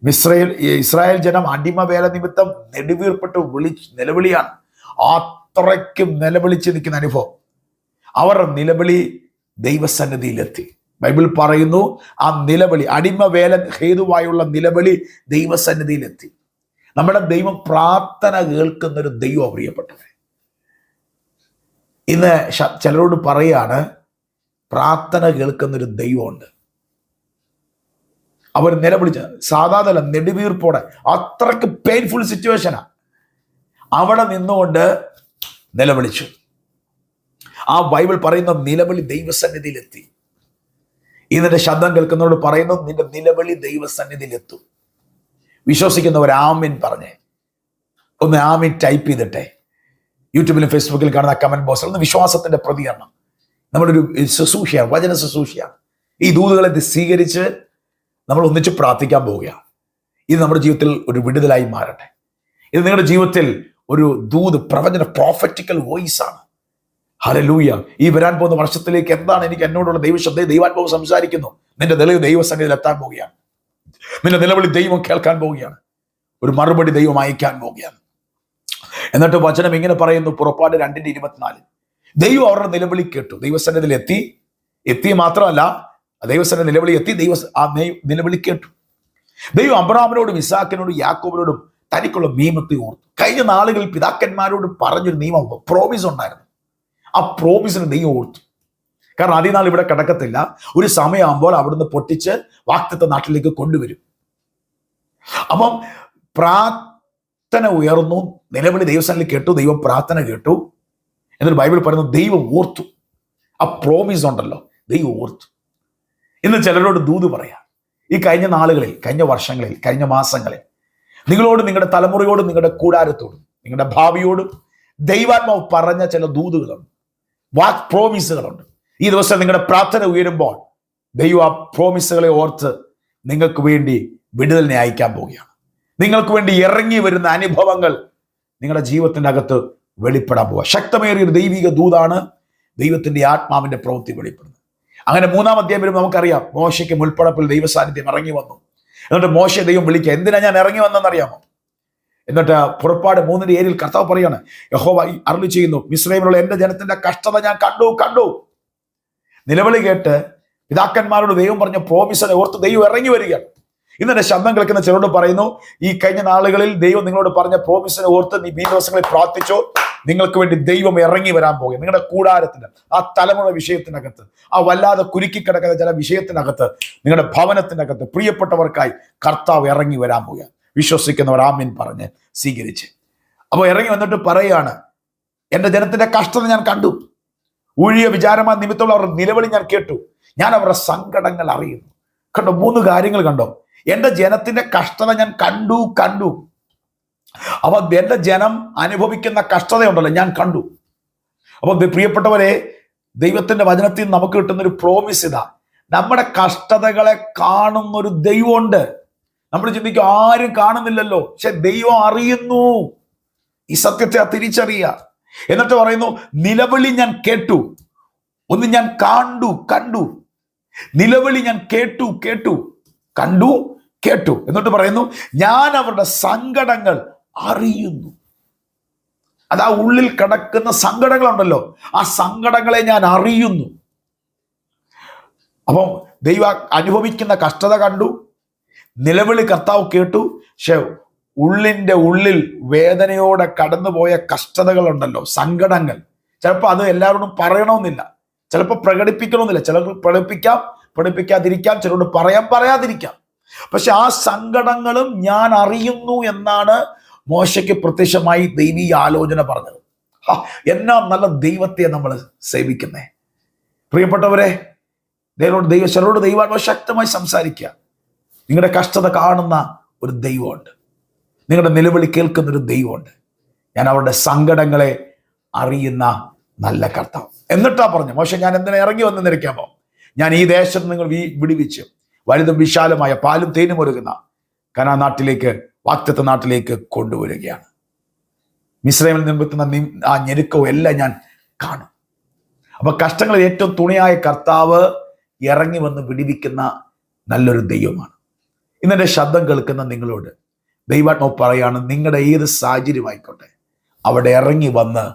മിസ്രയേൽ ഇസ്രായേൽ ജനം അടിമവേല നിമിത്തം നെടുവീർപ്പെട്ട് വിളി നിലവിളിയാണ്. അത്രയ്ക്കും നിലവിളിച്ച് നിൽക്കുന്ന അനുഭവം. അവർ നിലവിളി ദൈവസന്നിധിയിലെത്തി. ബൈബിൾ പറയുന്നു ആ നിലവിളി അടിമവേല ഹേതുവായുള്ള നിലവിളി ദൈവസന്നിധിയിലെത്തി. നമ്മുടെ ദൈവം പ്രാർത്ഥന കേൾക്കുന്ന ഒരു ദൈവം പ്രിയപ്പെട്ടവരെ. ഇന്ന് ചിലരോട് പറയാണ് പ്രാർത്ഥന കേൾക്കുന്നൊരു ദൈവമുണ്ട്. അവർ നിലവിളിച്ച സാധാതല നെടുവീർപ്പോടെ അത്രയ്ക്ക് പെയിൻഫുൾ സിറ്റുവേഷനാ അവിടെ നിന്നുകൊണ്ട് നിലവിളിച്ചു. ആ ബൈബിൾ പറയുന്ന നിലവിളി ദൈവസന്നിധിയിലെത്തി. ഇതിന്റെ ശബ്ദം കേൾക്കുന്നവരോട് പറയുന്നു നിന്റെ നിലവിളി ദൈവസന്നിധിയിലെത്തും. വിശ്വസിക്കുന്നവർ ആമിൻ പറഞ്ഞേ. ഒന്ന് ആമിൻ ടൈപ്പ് ചെയ്തിട്ടെ. യൂട്യൂബിലും ഫേസ്ബുക്കിലും കാണുന്ന കമന്റ് ബോക്സിൽ ഒന്ന് വിശ്വാസത്തിന്റെ പ്രതികരണം. നമ്മുടെ ഒരു ശുശ്രൂഷയാണ് വചന ശുശ്രൂഷയാണ്. ഈ ദൂതുകളെ സ്വീകരിച്ച് നമ്മൾ ഒന്നിച്ച് പ്രാർത്ഥിക്കാൻ പോവുകയാണ്. ഇത് നമ്മുടെ ജീവിതത്തിൽ ഒരു വിടുതലായി മാറട്ടെ. ഇത് നിങ്ങളുടെ ജീവിതത്തിൽ ഒരു ദൂത് പ്രവചന പ്രോഫറ്റിക്കൽ വോയിസ് ആണ്. ഹലലൂയ ഈ വരാൻ പോകുന്ന വർഷത്തിലേക്ക് എന്താണ് എനിക്ക് എന്നോടുള്ള ദൈവശബ്ദ ദൈവാത്മാവ് സംസാരിക്കുന്നു? നിന്റെ നിലവിൽ ദൈവസന്നിധിയിൽ എത്താൻ പോവുകയാണ്. നിന്റെ നിലവിളി ദൈവം കേൾക്കാൻ പോവുകയാണ്. ഒരു മറുപടി ദൈവം അയക്കാൻ പോവുകയാണ്. എന്നിട്ട് വചനം ഇങ്ങനെ പറയുന്നു പുറപ്പാട് രണ്ടിന്റെ ഇരുപത്തിനാല്. ദൈവം അവരുടെ നിലവിളി കേട്ടു. ദൈവസന്നിധിയിൽ എത്തി. എത്തി മാത്രമല്ല ദൈവസന്നിധി നിലവിളി എത്തി. ദൈവ ആ നിലവിളി കേട്ടു. ദൈവം അബ്രാമിനോടും ഇസാക്കിനോടും യാക്കോബിനോടും തനിക്കുള്ള നിയമത്തെ ഓർത്തു. കഴിഞ്ഞ നാളുകളിൽ പിതാക്കന്മാരോട് പറഞ്ഞൊരു നിയമം പ്രോമിസ് ഉണ്ടായിരുന്നു. ആ പ്രോമിസിന് ദൈവം ഓർത്തു. കാരണം ആദ്യനാൾ ഇവിടെ കിടക്കത്തില്ല. ഒരു സമയമാകുമ്പോൾ അവിടുന്ന് പൊട്ടിച്ച് വാക്തത്വ നാട്ടിലേക്ക് കൊണ്ടുവരും. അപ്പം പ്രാർത്ഥന ഉയർന്നു. നിലവിളി ദൈവസ്ഥാനിൽ കേട്ടു. ദൈവം പ്രാർത്ഥന കേട്ടു. എന്നൊരു ബൈബിൾ പറയുന്നു ദൈവം ഓർത്തു. ആ പ്രോമിസ് ഉണ്ടല്ലോ. ദൈവം ഓർത്തു. ഇന്ന് ചിലരോട് ദൂത് പറയാം. ഈ കഴിഞ്ഞ നാളുകളിൽ കഴിഞ്ഞ വർഷങ്ങളിൽ കഴിഞ്ഞ മാസങ്ങളിൽ നിങ്ങളോട് നിങ്ങളുടെ തലമുറയോടും നിങ്ങളുടെ കൂടാരത്തോടും നിങ്ങളുടെ ഭാവിയോടും ദൈവാത്മാവ് പറഞ്ഞ ചില ദൂതുകളുണ്ട്. വാക്ക് പ്രോമിസുകളുണ്ട്. ഈ ദിവസം നിങ്ങളുടെ പ്രാർത്ഥന ഉയരുമ്പോൾ ദൈവം ആ പ്രോമിസുകളെ ഓർത്ത് നിങ്ങൾക്ക് വേണ്ടി വിടുതലിനെ അയക്കാൻ പോവുകയാണ്. നിങ്ങൾക്ക് വേണ്ടി ഇറങ്ങി വരുന്ന അനുഭവങ്ങൾ നിങ്ങളുടെ ജീവിതത്തിന്റെ അകത്ത് വെളിപ്പെടാൻ പോവുക. ശക്തമേറിയ ഒരു ദൈവിക ദൂതാണ് ദൈവത്തിന്റെ ആത്മാവിന്റെ പ്രവൃത്തി വെളിപ്പെടുന്നത്. അങ്ങനെ മൂന്നാം അധ്യായം വരുമ്പോൾ നമുക്കറിയാം മോശയ്ക്ക് മുൾപ്പടപ്പിൽ ദൈവസാന്നിധ്യം ഇറങ്ങി വന്നു. എന്നിട്ട് മോശയെ ദൈവം വിളിക്കുക എന്തിനാ ഞാൻ ഇറങ്ങി വന്നെന്നറിയാമോ എന്നിട്ട് പുറപ്പാട് മൂന്നിന്റെ ഏരിൽ കർത്താവ് പറയാണ് യഹോവ അരുളി ചെയ്യുന്നു മിശ്രൈമിലുള്ള എന്റെ ജനത്തിന്റെ കഷ്ടത ഞാൻ കണ്ടു കണ്ടു. നിലവിളി കേട്ട് പിതാക്കന്മാരോട് ദൈവം പറഞ്ഞ പ്രോമിസിനെ ഓർത്ത് ദൈവം ഇറങ്ങി വരികയാണ്. ഇന്നെ ശബ്ദം കേൾക്കുന്ന ചിലരോട് പറയുന്നു ഈ കഴിഞ്ഞ നാളുകളിൽ ദൈവം നിങ്ങളോട് പറഞ്ഞ പ്രോമിസിനെ ഓർത്ത് നീ ഈ ദിവസങ്ങളിൽ പ്രാർത്ഥിച്ചോ നിങ്ങൾക്ക് വേണ്ടി ദൈവം ഇറങ്ങി വരാൻ പോകുക നിങ്ങളുടെ കൂടാരത്തിന് ആ തലമുറ വിഷയത്തിനകത്ത് ആ വല്ലാതെ കുരുക്കി കിടക്കുന്ന ചില വിഷയത്തിനകത്ത് നിങ്ങളുടെ ഭവനത്തിനകത്ത് പ്രിയപ്പെട്ടവർക്കായി കർത്താവ് ഇറങ്ങി വരാൻ പോകുക വിശ്വസിക്കുന്നവർ ആമീൻ പറഞ്ഞ് സ്വീകരിച്ച്. അപ്പോൾ ഇറങ്ങി വന്നിട്ട് പറയുകയാണ് എന്റെ ജനത്തിന്റെ കഷ്ടത ഞാൻ കണ്ടു. ഊഴിയ വിചാരമാ നിമിത്തമുള്ള അവരുടെ നിലവിളി ഞാൻ കേട്ടു. ഞാൻ അവരുടെ സങ്കടങ്ങൾ അറിയുന്നു. കണ്ടോ മൂന്ന് കാര്യങ്ങൾ കണ്ടോ? എന്റെ ജനത്തിന്റെ കഷ്ടത ഞാൻ കണ്ടു കണ്ടു. അപ്പൊ എന്റെ ജനം അനുഭവിക്കുന്ന കഷ്ടതയുണ്ടല്ലോ ഞാൻ കണ്ടു. അപ്പോൾ പ്രിയപ്പെട്ടവരെ ദൈവത്തിന്റെ വചനത്തിൽ നമുക്ക് കിട്ടുന്ന ഒരു പ്രോമിസ് ഇതാ. നമ്മുടെ കഷ്ടതകളെ കാണുന്ന ഒരു ദൈവമുണ്ട്. നമ്മൾ ചിന്തിക്കും ആരും കാണുന്നില്ലല്ലോ. പക്ഷെ ദൈവം അറിയുന്നു. ഈ സത്യത്തെ തിരിച്ചറിയുക. എന്നിട്ട് പറയുന്നു നിലവിളി ഞാൻ കേട്ടു. ഒന്ന് ഞാൻ കണ്ടു കണ്ടു. നിലവിളി ഞാൻ കേട്ടു കേട്ടു. കണ്ടു കേട്ടു. എന്നിട്ട് പറയുന്നു ഞാൻ അവരുടെ സങ്കടങ്ങൾ അറിയുന്നു. അത് ആ ഉള്ളിൽ കിടക്കുന്ന സങ്കടങ്ങളുണ്ടല്ലോ. ആ സങ്കടങ്ങളെ ഞാൻ അറിയുന്നു. അപ്പം ദൈവ അനുഭവിക്കുന്ന കഷ്ടത കണ്ടു. നിലവിളി കർത്താവ് കേട്ടു. പക്ഷെ ഉള്ളിന്റെ ഉള്ളിൽ വേദനയോടെ കടന്നുപോയ കഷ്ടതകളുണ്ടല്ലോ സങ്കടങ്ങൾ. ചിലപ്പോൾ അത് എല്ലാവരോടും പറയണമെന്നില്ല. ചിലപ്പോൾ പ്രകടിപ്പിക്കണമെന്നില്ല. ചിലർ പ്രകടിപ്പിക്കാം പ്രകടിപ്പിക്കാതിരിക്കാം. ചിലരോട് പറയാം പറയാതിരിക്കാം. പക്ഷെ ആ സങ്കടങ്ങളും ഞാൻ അറിയുന്നു എന്നാണ് മോശയ്ക്ക് പ്രത്യക്ഷമായി ദൈവീയ ആലോചന പറഞ്ഞത്. ഹാ, എന്നാ നല്ല ദൈവത്തെ നമ്മൾ സേവിക്കുന്നേ. പ്രിയപ്പെട്ടവരെ ദൈവോട് ദൈവ ചിലരോട് ദൈവാത്മാവ് ശക്തമായി സംസാരിക്കുക. നിങ്ങളുടെ കഷ്ടത കാണുന്ന ഒരു ദൈവമുണ്ട്. നിങ്ങളുടെ നിലവിളി കേൾക്കുന്ന ഒരു ദൈവമുണ്ട്. ഞാൻ അവരുടെ സങ്കടങ്ങളെ അറിയുന്ന നല്ല കർത്താവ്. എന്നിട്ടാ പറഞ്ഞു മോശം ഞാൻ എന്തിനാ ഇറങ്ങി വന്ന് നിരക്കാമോ ഞാൻ ഈ ദേശത്ത് നിങ്ങൾ വിടിവിച്ച് വലുതും വിശാലമായ പാലും തേനും ഒരുങ്ങുന്ന കനാ നാട്ടിലേക്ക് വാക്തത്വ നാട്ടിലേക്ക് കൊണ്ടുവരികയാണ്. മിശ്രമിൽ നിർമ്മിക്കുന്ന ആ ഞെരുക്കവും എല്ലാം ഞാൻ കാണും. അപ്പൊ കഷ്ടങ്ങളിൽ ഏറ്റവും തുണിയായ കർത്താവ് ഇറങ്ങി വന്ന് വിടിവിക്കുന്ന നല്ലൊരു ദൈവമാണ്. ഇന്നെന്റെ ശബ്ദം കേൾക്കുന്ന നിങ്ങളോട് ദൈവാത്മാവ് പറയാണ് നിങ്ങളുടെ ഏത് സാഹചര്യമായിക്കോട്ടെ അവിടെ ഇറങ്ങി വന്ന്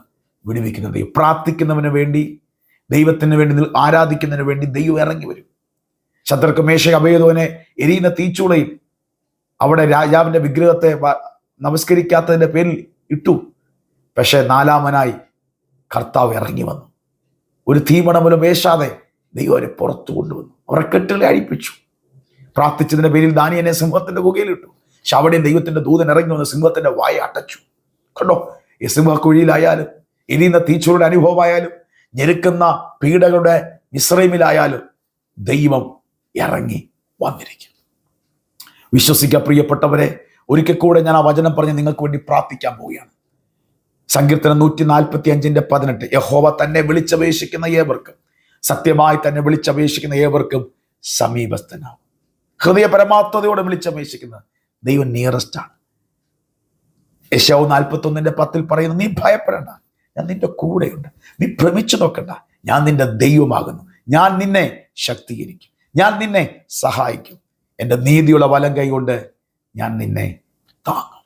വിടുവിക്കുന്ന ദൈവം. പ്രാർത്ഥിക്കുന്നവന് വേണ്ടി ദൈവത്തിന് വേണ്ടി ആരാധിക്കുന്നതിന് വേണ്ടി ദൈവം ഇറങ്ങി വരും. ശത്രുക്ക് അഭയതോനെ എരിയുന്ന തീച്ചൂളയിൽ അവിടെ രാജാവിന്റെ വിഗ്രഹത്തെ നമസ്കരിക്കാത്തതിന്റെ പേരിൽ ഇട്ടു. പക്ഷെ നാലാമനായി കർത്താവ് ഇറങ്ങി വന്നു. ഒരു തീമണമുലും വേശാതെ ദൈവം അവരെ പുറത്തു കൊണ്ടുവന്നു. അവരെ കെട്ടുകളെ അഴിപ്പിച്ചു. പ്രാർത്ഥിച്ചതിന്റെ പേരിൽ ദാനിയനെ സിംഹത്തിന്റെ ഗുഹയിലിട്ടു പക്ഷെ അവിടെയും ദൈവത്തിന്റെ ദൂതൻ ഇറങ്ങി വന്ന് സിംഹത്തിന്റെ വായ അടച്ചു. കണ്ടോ? ഈ സിംഹക്കുഴിയിലായാലും എരിയുന്ന തീച്ചൂരുടെ അനുഭവമായാലും ഞെരുക്കുന്ന പീഡകളുടെ മിശ്രമിലായാലും ദൈവം ഇറങ്ങി വന്നിരിക്കും വിശ്വസിക്കുക പ്രിയപ്പെട്ടവരെ ഒരിക്കൽ കൂടെ ഞാൻ ആ വചനം പറഞ്ഞ് നിങ്ങൾക്ക് വേണ്ടി പ്രാർത്ഥിക്കാൻ പോവുകയാണ്. സങ്കീർത്തനം നൂറ്റി നാൽപ്പത്തി അഞ്ചിന്റെ പതിനെട്ട്. യഹോവ തന്നെ വിളിച്ചപേക്ഷിക്കുന്ന ഏവർക്കും സത്യമായി തന്നെ വിളിച്ചപേക്ഷിക്കുന്ന ഏവർക്കും സമീപസ്ഥനാവും. ഹൃദയ പരമാത്മതയോടെ വിളിച്ചപേക്ഷിക്കുന്നത് ദൈവം നിയറസ്റ്റ് ആണ് യശാവ് നാൽപ്പത്തി ഒന്നിന്റെ പത്തിൽ പറയുന്നു നീ ഭയപ്പെടേണ്ട ഞാൻ നിന്റെ കൂടെയുണ്ട്. നീ ഭ്രമിച്ചു നോക്കണ്ട. ഞാൻ നിന്റെ ദൈവമാകുന്നു. ഞാൻ നിന്നെ ശക്തീകരിക്കും. ഞാൻ നിന്നെ സഹായിക്കും. എന്റെ നീതിയുള്ള വലം കൈ കൊണ്ട് ഞാൻ നിന്നെ താങ്ങും.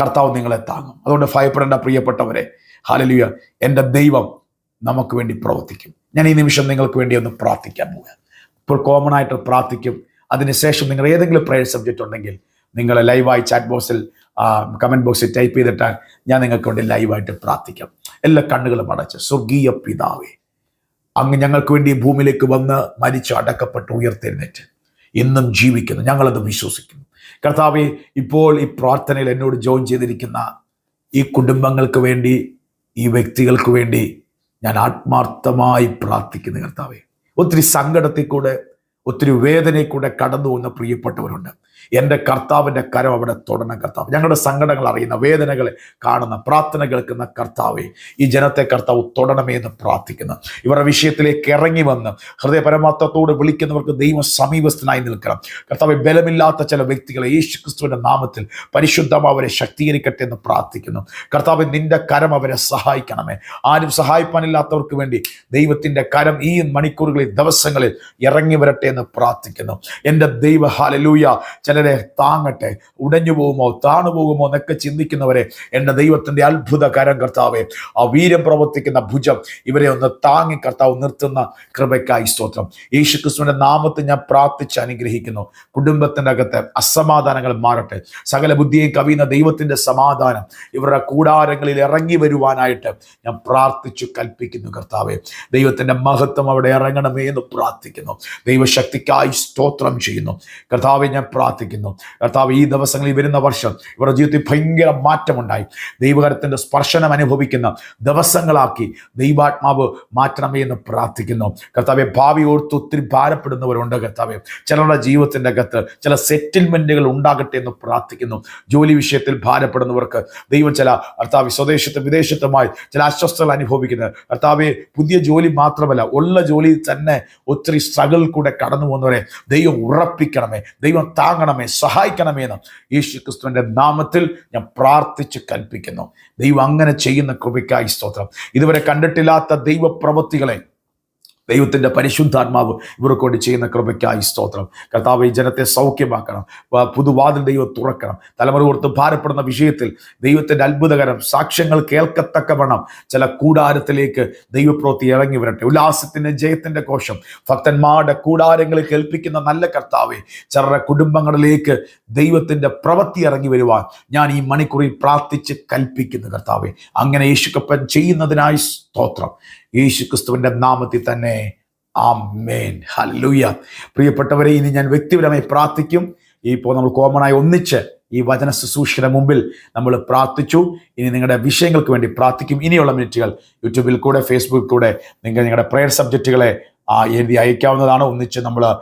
കർത്താവ് നിങ്ങളെ താങ്ങും. അതുകൊണ്ട് ഭയപ്പെടേണ്ട പ്രിയപ്പെട്ടവരെ ഹാലലിയ എന്റെ ദൈവം നമുക്ക് വേണ്ടി പ്രവർത്തിക്കും. ഞാൻ ഈ നിമിഷം നിങ്ങൾക്ക് വേണ്ടി ഒന്ന് പ്രാർത്ഥിക്കാൻ പോവുക ഇപ്പോൾ കോമൺ ആയിട്ട് പ്രാർത്ഥിക്കും. അതിനുശേഷം നിങ്ങൾ ഏതെങ്കിലും പ്രയർ സബ്ജക്റ്റ് ഉണ്ടെങ്കിൽ നിങ്ങൾ ലൈവായി ചാറ്റ് ബോക്സിൽ കമന്റ് ബോക്സിൽ ടൈപ്പ് ചെയ്തിട്ടാൽ ഞാൻ നിങ്ങൾക്ക് വേണ്ടി ലൈവായിട്ട് പ്രാർത്ഥിക്കാം. എല്ലാ കണ്ണുകളും അടച്ച് സ്വർഗീയ പിതാവേ അങ്ങ് ഞങ്ങൾക്ക് വേണ്ടി ഭൂമിയിലേക്ക് വന്ന് മരിച്ചു അടക്കപ്പെട്ട് ഉയർത്തെഴുന്നേറ്റ്. ഇന്നും ജീവിക്കുന്നു. ഞങ്ങളത് വിശ്വസിക്കുന്നു. കർത്താവെ ഇപ്പോൾ ഈ പ്രാർത്ഥനയിൽ എന്നോട് ജോയിൻ ചെയ്തിരിക്കുന്ന ഈ കുടുംബങ്ങൾക്ക് വേണ്ടി ഈ വ്യക്തികൾക്ക് വേണ്ടി ഞാൻ ആത്മാർത്ഥമായി പ്രാർത്ഥിക്കുന്നു കർത്താവെ. ഒത്തിരി സങ്കടത്തിൽ കൂടെ ഒത്തിരി വേദനയിൽ കൂടെ കടന്നു പോകുന്ന പ്രിയപ്പെട്ടവരുണ്ട്. എന്റെ കർത്താവിന്റെ കരം അവിടെ തൊടണം കർത്താവ്. ഞങ്ങളുടെ സങ്കടങ്ങൾ അറിയുന്ന വേദനകളെ കാണുന്ന പ്രാർത്ഥന കേൾക്കുന്ന കർത്താവെ ഈ ജനത്തെ കർത്താവ് തൊടണമേ എന്ന് പ്രാർത്ഥിക്കുന്നു. ഇവരുടെ വിഷയത്തിലേക്ക് ഇറങ്ങി വന്ന് ഹൃദയ പരമാർത്ഥത്തോട് വിളിക്കുന്നവർക്ക് ദൈവം സമീപസ്ഥനായി നിൽക്കണം. കർത്താവ് ബലമില്ലാത്ത ചില വ്യക്തികളെ യേശു ക്രിസ്തുവിന്റെ നാമത്തിൽ പരിശുദ്ധം അവരെ ശക്തീകരിക്കട്ടെ എന്ന് പ്രാർത്ഥിക്കുന്നു. കർത്താവ് നിന്റെ കരം അവരെ സഹായിക്കണമേ. ആരും സഹായിപ്പാനില്ലാത്തവർക്ക് വേണ്ടി ദൈവത്തിന്റെ കരം ഈ മണിക്കൂറുകളിൽ ദിവസങ്ങളിൽ ഇറങ്ങി വരട്ടെ എന്ന് പ്രാർത്ഥിക്കുന്നു. എന്റെ ദൈവ ഹാലലൂയ ചിലരെ താങ്ങട്ടെ ഉടഞ്ഞു പോകുമോ താണു പോകുമോ എന്നൊക്കെ ചിന്തിക്കുന്നവരെ എന്റെ ദൈവത്തിന്റെ അത്ഭുത കരം കർത്താവെ ആ വീര്യം പ്രവർത്തിക്കുന്ന ഭുജം ഇവരെ ഒന്ന് താങ്ങി കർത്താവ് നിർത്തുന്ന കൃപയ്ക്കായി സ്തോത്രം. യേശു ക്രിസ്തുവിന്റെ നാമത്തിൽ ഞാൻ പ്രാർത്ഥിച്ച് അനുഗ്രഹിക്കുന്നു. കുടുംബത്തിന്റെ അകത്ത് അസമാധാനങ്ങൾ മാറട്ടെ. സകല ബുദ്ധിയെ കവിയുന്ന ദൈവത്തിന്റെ സമാധാനം ഇവരുടെ കൂടാരങ്ങളിൽ ഇറങ്ങി വരുവാനായിട്ട് ഞാൻ പ്രാർത്ഥിച്ചു കൽപ്പിക്കുന്നു കർത്താവെ. ദൈവത്തിന്റെ മഹത്വം അവിടെ ഇറങ്ങണമേ എന്ന് പ്രാർത്ഥിക്കുന്നു. ദൈവശക്തിക്കായി സ്തോത്രം ചെയ്യുന്നു. കർത്താവെ ഞാൻ പ്രാർത്ഥിക്കുന്നു. കർത്താവ് ഈ ദിവസങ്ങളിൽ വരുന്ന വർഷം ഇവരുടെ ജീവിതത്തിൽ ഭയങ്കര മാറ്റമുണ്ടായി. ദൈവകരത്തിന്റെ സ്പർശനം അനുഭവിക്കുന്ന ദിവസങ്ങളാക്കി ദൈവാത്മാവ് മാറ്റണമേ എന്ന് പ്രാർത്ഥിക്കുന്നു. കർത്താവെ ഭാവി ഓർത്ത് ഒത്തിരി ഭാരപ്പെടുന്നവരുണ്ട് കർത്താവെ. ചിലരുടെ ജീവിതത്തിന്റെ അകത്ത് ചില സെറ്റിൽമെന്റുകൾ ഉണ്ടാകട്ടെ എന്ന് പ്രാർത്ഥിക്കുന്നു. ജോലി വിഷയത്തിൽ ഭാരപ്പെടുന്നവർക്ക് ദൈവം ചില കർത്താവ് സ്വദേശത്തും വിദേശത്തുമായി ചില അസ്വസ്ഥകൾ അനുഭവിക്കുന്നത് കർത്താവെ പുതിയ ജോലി മാത്രമല്ല ഉള്ള ജോലി തന്നെ ഒത്തിരി സ്ട്രഗിൾ കൂടെ കടന്നു പോകുന്നവരെ ദൈവം ഉറപ്പിക്കണമേ. ദൈവം താങ്ങണമേ സഹായിക്കണമേ എന്ന് യേശു ക്രിസ്തുവിന്റെ നാമത്തിൽ ഞാൻ പ്രാർത്ഥിച്ച് കൽപ്പിക്കുന്നു. ദൈവം അങ്ങനെ ചെയ്യുന്ന കൃപയ്ക്കായി സ്തോത്രം. ഇതുവരെ കണ്ടിട്ടില്ലാത്ത ദൈവപ്രവൃത്തികളെ ദൈവത്തിന്റെ പരിശുദ്ധാത്മാവ് ഇവർക്ക് വേണ്ടി ചെയ്യുന്ന കൃപയ്ക്കായി സ്തോത്രം. കർത്താവ് ഈ ജനത്തെ സൗഖ്യമാക്കണം. പുതുവാതിൽ ദൈവം തുറക്കണം. തലമുറ കൊടുത്ത് ഭാരപ്പെടുന്ന വിഷയത്തിൽ ദൈവത്തിന്റെ അത്ഭുതകരം സാക്ഷ്യങ്ങൾ കേൾക്കത്തക്കവണ്ണം ചില കൂടാരത്തിലേക്ക് ദൈവപ്രവൃത്തി ഇറങ്ങി വരട്ടെ. ഉല്ലാസത്തിന്റെ ജയത്തിന്റെ കോശം ഭക്തന്മാരുടെ കൂടാരങ്ങളിൽ കേൾപ്പിക്കുന്ന നല്ല കർത്താവെ ചിലരുടെ കുടുംബങ്ങളിലേക്ക് ദൈവത്തിന്റെ പ്രവൃത്തി ഇറങ്ങി വരുവാൻ ഞാൻ ഈ മണിക്കൂറിൽ പ്രാർത്ഥിച്ച് കൽപ്പിക്കുന്നു കർത്താവെ. അങ്ങനെ യേശുക്കപ്പൻ ചെയ്യുന്നതിനായി സ്തോത്രം. യേശു ക്രിസ്തുവിന്റെ നാമത്തിൽ തന്നെ ആമേൻ. ഹല്ലേലൂയ. പ്രിയപ്പെട്ടവരെ ഇനി ഞാൻ വ്യക്തിപരമായി പ്രാർത്ഥിക്കും. ഇപ്പോൾ നമ്മൾ കോമണായി ഒന്നിച്ച് ഈ വചന ശുശ്രൂഷയുടെ മുമ്പിൽ നമ്മൾ പ്രാർത്ഥിച്ചു. ഇനി നിങ്ങളുടെ വിഷയങ്ങൾക്ക് വേണ്ടി പ്രാർത്ഥിക്കും. ഇനിയുള്ള മിനിറ്റുകൾ യൂട്യൂബിൽ കൂടെ ഫേസ്ബുക്കിൽ കൂടെ നിങ്ങൾ നിങ്ങളുടെ പ്രയർ സബ്ജക്റ്റുകളെ ആ, എഴുതി അയക്കാവുന്നതാണ്. ഒന്നിച്ച് നമ്മൾ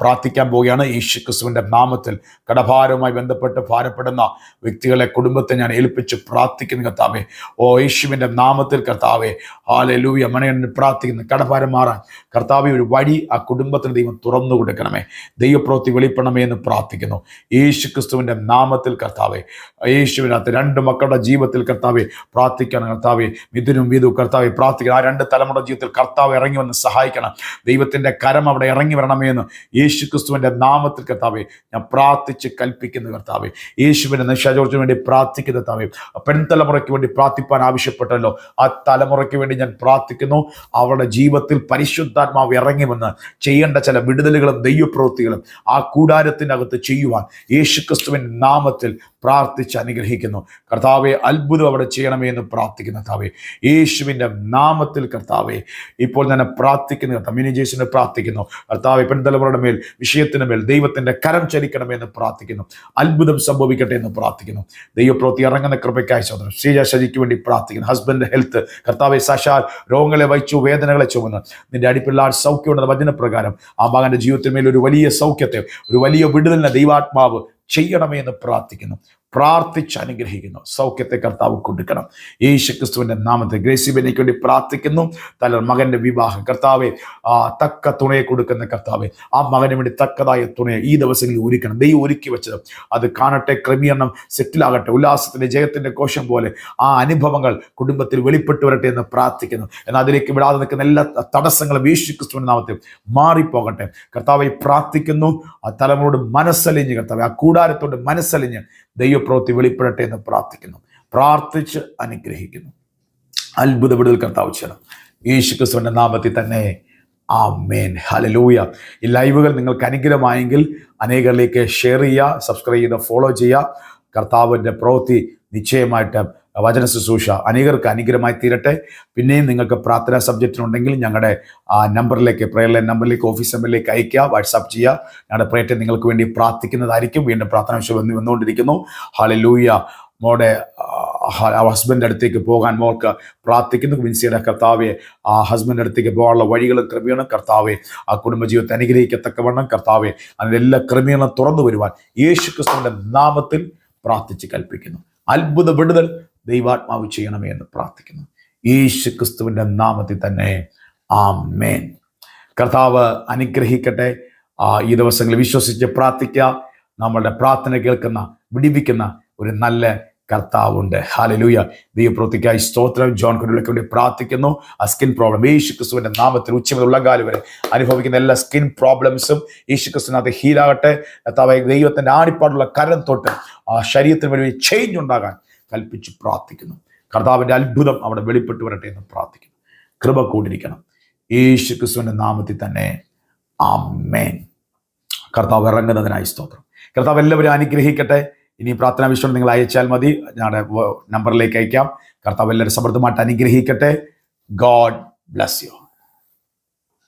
പ്രാർത്ഥിക്കാൻ പോവുകയാണ്. യേശു ക്രിസ്തുവിന്റെ നാമത്തിൽ കടഭാരവുമായി ബന്ധപ്പെട്ട് ഭാരപ്പെടുന്ന വ്യക്തികളെ കുടുംബത്തെ ഞാൻ ഏൽപ്പിച്ച് പ്രാർത്ഥിക്കുന്നു കർത്താവേ. ഓ യേശുവിന്റെ നാമത്തിൽ കർത്താവെ. ആലെ ലൂയ മണയണ്ണൻ പ്രാർത്ഥിക്കുന്നു. കടഭാരം മാറാൻ കർത്താവെ ഒരു വഴി ആ കുടുംബത്തിന് ദൈവം തുറന്നു കൊടുക്കണമേ. ദൈവപ്രവൃത്തി വെളിപ്പെടണമേ എന്ന് പ്രാർത്ഥിക്കുന്നു. യേശു ക്രിസ്തുവിന്റെ നാമത്തിൽ കർത്താവെ. യേശുവിനകത്ത് രണ്ട് മക്കളുടെ ജീവിതത്തിൽ കർത്താവെ പ്രാർത്ഥിക്കണം കർത്താവെ. മിഥുനും വീതു കർത്താവെ പ്രാർത്ഥിക്കണം. ആ രണ്ട് തലമുറ ജീവിതത്തിൽ കർത്താവ് ഇറങ്ങി വന്ന് സഹായിക്കണം. ദൈവത്തിന്റെ കരം അവിടെ ഇറങ്ങി വരണമേ എന്ന് യേശു ക്രിസ്തുവിന്റെ നാമത്തിൽ കർത്താവെ ഞാൻ പ്രാർത്ഥിച്ച് കൽപ്പിക്കുന്ന കർത്താവെ. യേശുവിന്റെ നിശാജോർജിന് വേണ്ടി പ്രാർത്ഥിക്കുന്ന കർത്താവെ. പെൺതലമുറയ്ക്ക് വേണ്ടി പ്രാർത്ഥിപ്പാൻ ആവശ്യപ്പെട്ടല്ലോ. ആ തലമുറയ്ക്ക് വേണ്ടി ഞാൻ പ്രാർത്ഥിക്കുന്നു. അവരുടെ ജീവിതത്തിൽ പരിശുദ്ധാത്മാവ് ഇറങ്ങി വന്ന് ചെയ്യേണ്ട ചില വിടുതലുകളും ദൈവപ്രവൃത്തികളും ആ കൂടാരത്തിനകത്ത് ചെയ്യുവാൻ യേശു ക്രിസ്തുവിന്റെ നാമത്തിൽ പ്രാർത്ഥിച്ച് അനുഗ്രഹിക്കുന്നു. കർത്താവെ അത്ഭുതം അവിടെ ചെയ്യണമേ എന്ന് പ്രാർത്ഥിക്കുന്നു കർത്താവെ. യേശുവിന്റെ നാമത്തിൽ കർത്താവെ ഇപ്പോൾ തന്നെ പ്രാർത്ഥിക്കുന്നു കർത്താവ്. മിനി ജേസിനെ പ്രാർത്ഥിക്കുന്നു. കർത്താവെ പെൺതലമുറയുടെ മേൽ വിഷയത്തിന് മേൽ ദൈവത്തിന്റെ കരം ചലിക്കണമേ എന്ന് പ്രാർത്ഥിക്കുന്നു. അത്ഭുതം സംഭവിക്കട്ടെ എന്ന് പ്രാർത്ഥിക്കുന്നു. ദൈവപ്രവൃത്തി ഇറങ്ങുന്ന കൃപയ്ക്കായി സോദരം ശ്രീജ ശരിക്ക് വേണ്ടി പ്രാർത്ഥിക്കുന്നു. ഹസ്ബൻഡ് ഹെൽത്ത് കർത്താവെ സശാൽ രോഗങ്ങളെ വഹിച്ചു വേദനകളെ ചുമന്ന്. നിന്റെ അടിപ്പിള്ള സൗഖ്യമുണ്ടെന്ന വചനപ്രകാരം ആ മകന്റെ ജീവിതത്തിന് മേൽ ഒരു വലിയ സൗഖ്യത്തെ ഒരു വലിയ വിടുതലിനെ ദൈവാത്മാവ് ചെയ്യണമേ എന്ന് പ്രാർത്ഥിക്കുന്നു. പ്രാർത്ഥിച്ച് അനുഗ്രഹിക്കുന്നു. സൗഖ്യത്തെ കർത്താവ് കൊടുക്കണം. യേശു ക്രിസ്തുവിന്റെ നാമത്തെ ഗ്രേസിബിലേക്ക് വേണ്ടി പ്രാർത്ഥിക്കുന്നു. തല മകന്റെ വിവാഹം. കർത്താവെ തക്ക തുണയെ കൊടുക്കുന്ന കർത്താവെ ആ മകന് വേണ്ടി തക്കതായ തുണയെ ഈ ദിവസങ്ങളിൽ ഒരുക്കണം. ദൈവം ഒരുക്കി വെച്ചത് അത് കാണട്ടെ ക്രമീകരണം സെറ്റിലാകട്ടെ. ഉല്ലാസത്തിന്റെ ജയത്തിന്റെ കോശം പോലെ ആ അനുഭവങ്ങൾ കുടുംബത്തിൽ വെളിപ്പെട്ടു വരട്ടെ എന്ന് പ്രാർത്ഥിക്കുന്നു. എന്നാൽ അതിലേക്ക് വിടാതെ നിൽക്കുന്ന എല്ലാ തടസ്സങ്ങളും യേശു നാമത്തെ മാറിപ്പോകട്ടെ. കർത്താവെ പ്രാർത്ഥിക്കുന്നു. ആ തലമുറോട് മനസ്സലിഞ്ഞ് കർത്താവെ ആ കൂടാരത്തോട് മനസ്സലിഞ്ഞ് ദൈവപ്രവൃത്തി വെളിപ്പെടട്ടെ എന്ന് പ്രാർത്ഥിക്കുന്നു. പ്രാർത്ഥിച്ച് അനുഗ്രഹിക്കുന്നു. അത്ഭുത വിടുതൽ കർത്താവ് ചെയ്യണം. യേശു ക്രിസ്തുവിന്റെ നാമത്തിൽ തന്നെ ആ മേൻ ഹലലൂയ ഈ ലൈവുകൾ നിങ്ങൾക്ക് അനുഗ്രഹമായെങ്കിൽ അനേകരിലേക്ക് ഷെയർ ചെയ്യുക സബ്സ്ക്രൈബ് ചെയ്യുക ഫോളോ ചെയ്യുക. കർത്താവിന്റെ പ്രവൃത്തി നിശ്ചയമായിട്ട് വചന ശുശ്രൂഷ അനേകർക്ക് അനുഗ്രഹമായി തീരട്ടെ. പിന്നെയും നിങ്ങൾക്ക് പ്രാർത്ഥനാ സബ്ജക്റ്റിനുണ്ടെങ്കിൽ ഞങ്ങളുടെ ആ നമ്പറിലേക്ക് പ്രയർ ലൈൻ നമ്പറിലേക്ക് ഓഫീസ് നമ്പറിലേക്ക് അയയ്ക്കുക വാട്സാപ്പ് ചെയ്യുക. ഞങ്ങളുടെ പ്രയറ്റെ നിങ്ങൾക്ക് വേണ്ടി പ്രാർത്ഥിക്കുന്നതായിരിക്കും. വീണ്ടും പ്രാർത്ഥന വിഷയം വന്ന് വന്നുകൊണ്ടിരിക്കുന്നു. ഹാലലൂയ മോടെ ഹസ്ബൻഡ് അടുത്തേക്ക് പോകാൻ മോൾക്ക് പ്രാർത്ഥിക്കുന്നു. വിൻസിയുടെ കർത്താവെ ആ ഹസ്ബൻഡ് അടുത്തേക്ക് പോകാനുള്ള വഴികളും ക്രമീകരണം കർത്താവെ ആ കുടുംബജീവിതത്തെ അനുഗ്രഹിക്കത്തക്കവണ്ണം കർത്താവെ അതിലെല്ലാ ക്രമീകരണം തുറന്നു വരുവാൻ യേശു ക്രിസ്തുവിന്റെ നാമത്തിൽ പ്രാർത്ഥിച്ച് കൽപ്പിക്കുന്നു. അത്ഭുത വിടുതൽ ദൈവാത്മാവ് ചെയ്യണമേ എന്ന് പ്രാർത്ഥിക്കുന്നു. യേശു ക്രിസ്തുവിന്റെ നാമത്തിൽ തന്നെ ആ മേൻ കർത്താവ് അനുഗ്രഹിക്കട്ടെ. ഈ ദിവസങ്ങളിൽ വിശ്വസിച്ച് പ്രാർത്ഥിക്കുക. നമ്മളുടെ പ്രാർത്ഥന കേൾക്കുന്ന വിടിപ്പിക്കുന്ന ഒരു നല്ല കർത്താവുണ്ട്. ഹാലലൂയ ദൈവപ്രവൃത്തിക്കായി സ്തോത്രം. ജോൺ കുരുവിലേക്ക് വേണ്ടി പ്രാർത്ഥിക്കുന്നു. ആ സ്കിൻ പ്രോബ്ലം. യേശു ക്രിസ്തുവിന്റെ നാമത്തിൽ ഉച്ചമുള്ള കാലം വരെ അനുഭവിക്കുന്ന എല്ലാ സ്കിൻ പ്രോബ്ലംസും യേശു ക്രിസ്തുവിനകത്ത് ഹീലാകട്ടെ കർത്താവ് ദൈവത്തിന്റെ ആണിപ്പാടുള്ള കരം തൊട്ട് ആ ശരീരത്തിന് വേണ്ടി ചേഞ്ച് ഉണ്ടാകാൻ കൽപ്പിച്ച് പ്രാർത്ഥിക്കുന്നു. കർത്താവിന്റെ അത്ഭുതം അവിടെ വെളിപ്പെട്ട് വരട്ടെ എന്ന് പ്രാർത്ഥിക്കുന്നു. കൃപ കൂടിയിരിക്കണം. യേശു ക്രിസ്തുവിന്റെ നാമത്തിൽ തന്നെ ആ മേൻ കർത്താവ് ഇറങ്ങുന്നതിനായി സ്തോത്രം. കർത്താവ് എല്ലാവരും അനുഗ്രഹിക്കട്ടെ. ഇനി പ്രാർത്ഥനാ വിഷയം നിങ്ങൾ അയച്ചാൽ മതി. ഞങ്ങളുടെ നമ്പറിലേക്ക് അയക്കാം. കർത്താവ് എല്ലാവരും സമൃദ്ധമായിട്ട് അനുഗ്രഹിക്കട്ടെ. God bless you